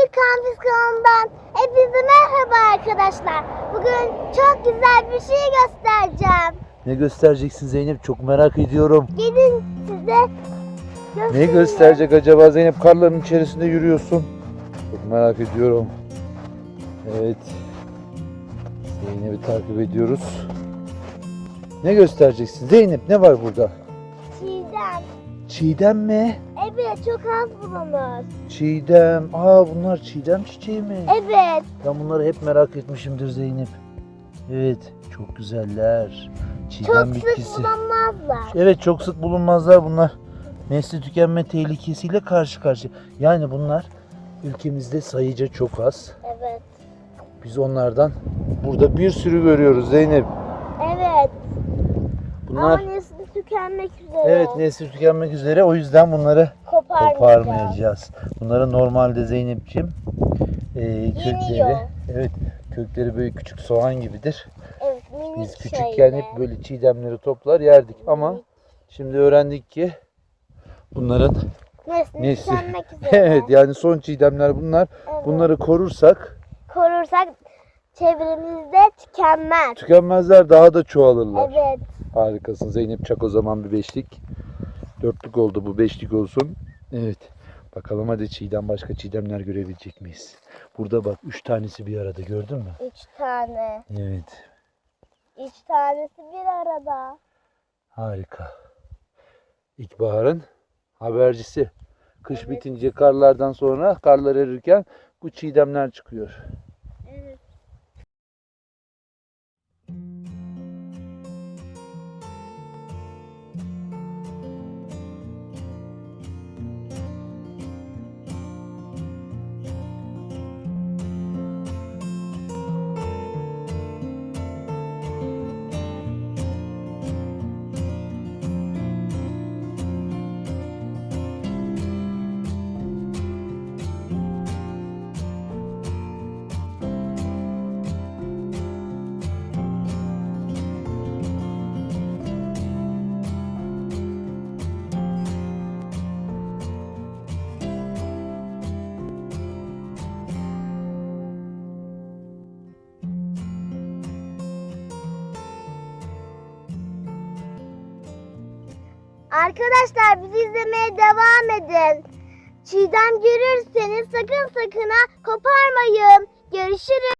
Büyük Kampüs kanalından hepinize merhaba arkadaşlar. Bugün çok güzel bir şey göstereceğim. Ne göstereceksin Zeynep? Çok merak ediyorum. Gelin size Ne göstereyim. gösterecek acaba Zeynep? Karların içerisinde yürüyorsun. Çok merak ediyorum. Evet. Zeynep'i takip ediyoruz. Ne göstereceksin? Zeynep ne var burada? Çiğdem. Mi? Evet çok az bulunur. Çiğdem. Aa bunlar çiğdem çiçeği mi? Evet. Ben bunları hep merak etmişimdir Zeynep. Evet. Çok güzeller. Çiğdem Çok bitkisi. sık bulunmazlar. Evet çok sık bulunmazlar bunlar. Nesli tükenme tehlikesiyle karşı karşıya. Yani bunlar ülkemizde sayıca çok az. Evet. Biz onlardan burada bir sürü görüyoruz Zeynep. Evet. Bunlar Ama nesli tükenmek üzere. evet nesli tükenmek üzere o yüzden bunları Koparmayacağız. koparmayacağız. Bunların normalde Zeynep'ciğim e, kökleri Yeniyor. evet kökleri böyle küçük soğan gibidir. Evet Biz küçükken şeyde. hep böyle çiğdemleri toplar yerdik ama şimdi öğrendik ki bunların Nesli Nesli. evet yani son çiğdemler bunlar. Evet. Bunları korursak korursak çevremizde tükenmez. tükenmezler daha da çoğalırlar. Evet. Harikasın Zeynep çak o zaman bir beşlik. Dörtlük oldu bu beşlik olsun. Evet. Bakalım hadi çiğdem başka çiğdemler görebilecek miyiz? Burada bak üç tanesi bir arada gördün mü? Üç tane. Evet. Üç tanesi bir arada. Harika. İlkbaharın habercisi. Kış Evet. bitince karlardan sonra karlar erirken bu çiğdemler çıkıyor. Arkadaşlar bizi izlemeye devam edin. Çiğdem görürseniz sakın sakın ha koparmayın. Görüşürüz.